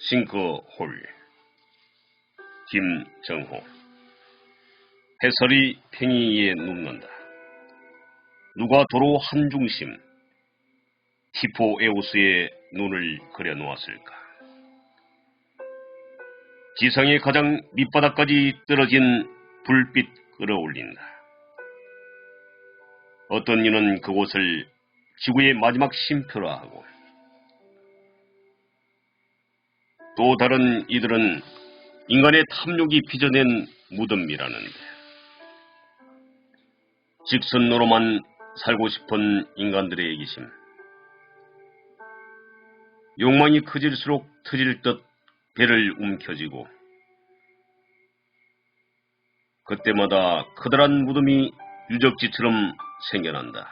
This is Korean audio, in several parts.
싱크홀 김정호 해설이 팽이에 눕는다. 누가 도로 한중심 티포 에오스의 눈을 그려놓았을까? 지상의 가장 밑바닥까지 떨어진 불빛 끌어올린다. 어떤 이는 그곳을 지구의 마지막 쉼표라 하고 또 다른 이들은 인간의 탐욕이 빚어낸 무덤이라는데. 직선로로만 살고 싶은 인간들의 애기심. 욕망이 커질수록 터질 듯 배를 움켜쥐고. 그때마다 커다란 무덤이 유적지처럼 생겨난다.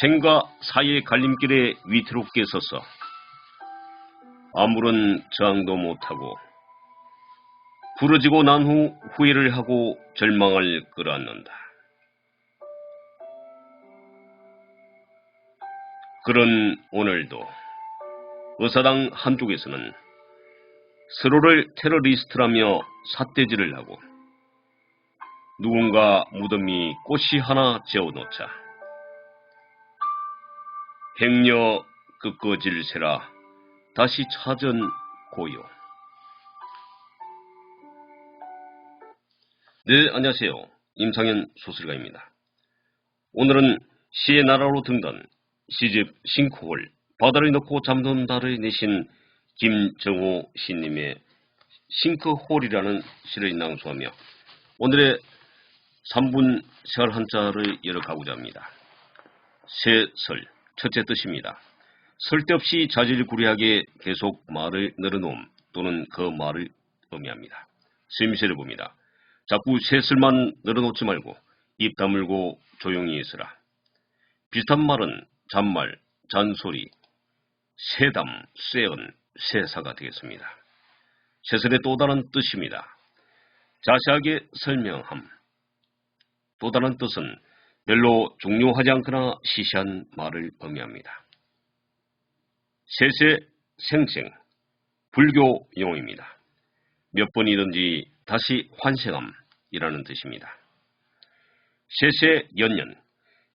생과 사이의 갈림길에 위태롭게 서서 아무런 저항도 못하고 부러지고 난 후 후회를 하고 절망을 끌어안는다. 그런 오늘도 의사당 한쪽에서는 서로를 테러리스트라며 삿대질을 하고 누군가 무덤이 꽃이 하나 재워놓자 행여 끄꺼질세라 다시 찾은 고요. 네, 안녕하세요. 임상현 소설가입니다. 오늘은 시의 나라로 등단 시집 싱크홀 바다를 넣고 잠든 달을 내신 김정호 시님의 싱크홀이라는 시를 낭수하며 오늘의 3분 설 한자를 열어가고자 합니다. 새설, 첫째 뜻입니다. 쓸데없이 자질구레하게 계속 말을 늘어놓음 또는 그 말을 의미합니다. 스미세를 봅니다. 자꾸 새슬만 늘어놓지 말고 입 다물고 조용히 있으라. 비슷한 말은 잔말, 잔소리, 세담, 쇠언, 세사가 되겠습니다. 세설의 또 다른 뜻입니다. 자세하게 설명함. 또 다른 뜻은 별로 중요하지 않거나 시시한 말을 의미합니다. 세세 생생, 불교 용어입니다. 몇 번이든지 다시 환생함이라는 뜻입니다. 세세 연년,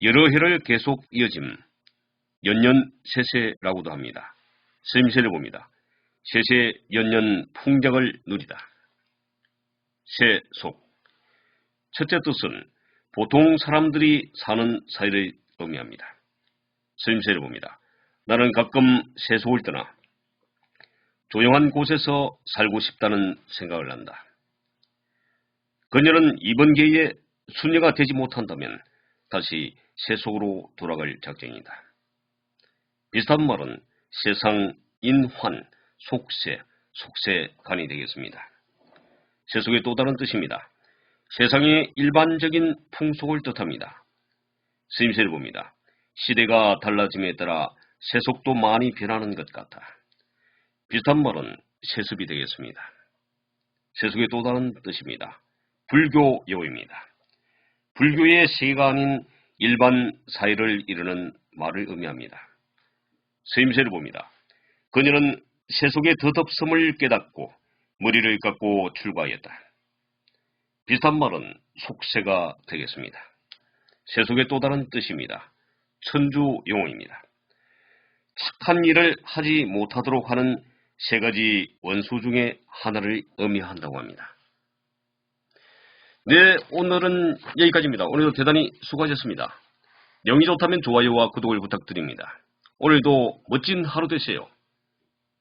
여러 해를 계속 이어짐, 연년 세세라고도 합니다. 스미세를 봅니다. 세세 연년 풍작을 누리다. 세속, 첫째 뜻은 보통 사람들이 사는 사이를 의미합니다. 스미세를 봅니다. 나는 가끔 세속을 떠나 조용한 곳에서 살고 싶다는 생각을 한다. 그녀는 이번 기회에 수녀가 되지 못한다면 다시 세속으로 돌아갈 작정이다. 비슷한 말은 세상, 인환, 속세, 속세간이 되겠습니다. 세속의 또 다른 뜻입니다. 세상의 일반적인 풍속을 뜻합니다. 스임새를 봅니다. 시대가 달라짐에 따라 세속도 많이 변하는 것 같아. 비슷한 말은 세습이 되겠습니다. 세속의 또 다른 뜻입니다. 불교 용어입니다. 불교의 세가 아닌 일반 사회를 이루는 말을 의미합니다. 스임새를 봅니다. 그녀는 세속의 더덥음을 깨닫고 머리를 깎고 출가하였다. 비슷한 말은 속세가 되겠습니다. 세속의 또 다른 뜻입니다. 천주 용어입니다. 착한 일을 하지 못하도록 하는 세 가지 원수 중에 하나를 의미한다고 합니다. 네, 오늘은 여기까지입니다. 오늘도 대단히 수고하셨습니다. 명이 좋다면 좋아요와 구독을 부탁드립니다. 오늘도 멋진 하루 되세요.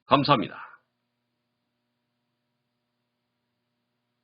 감사합니다.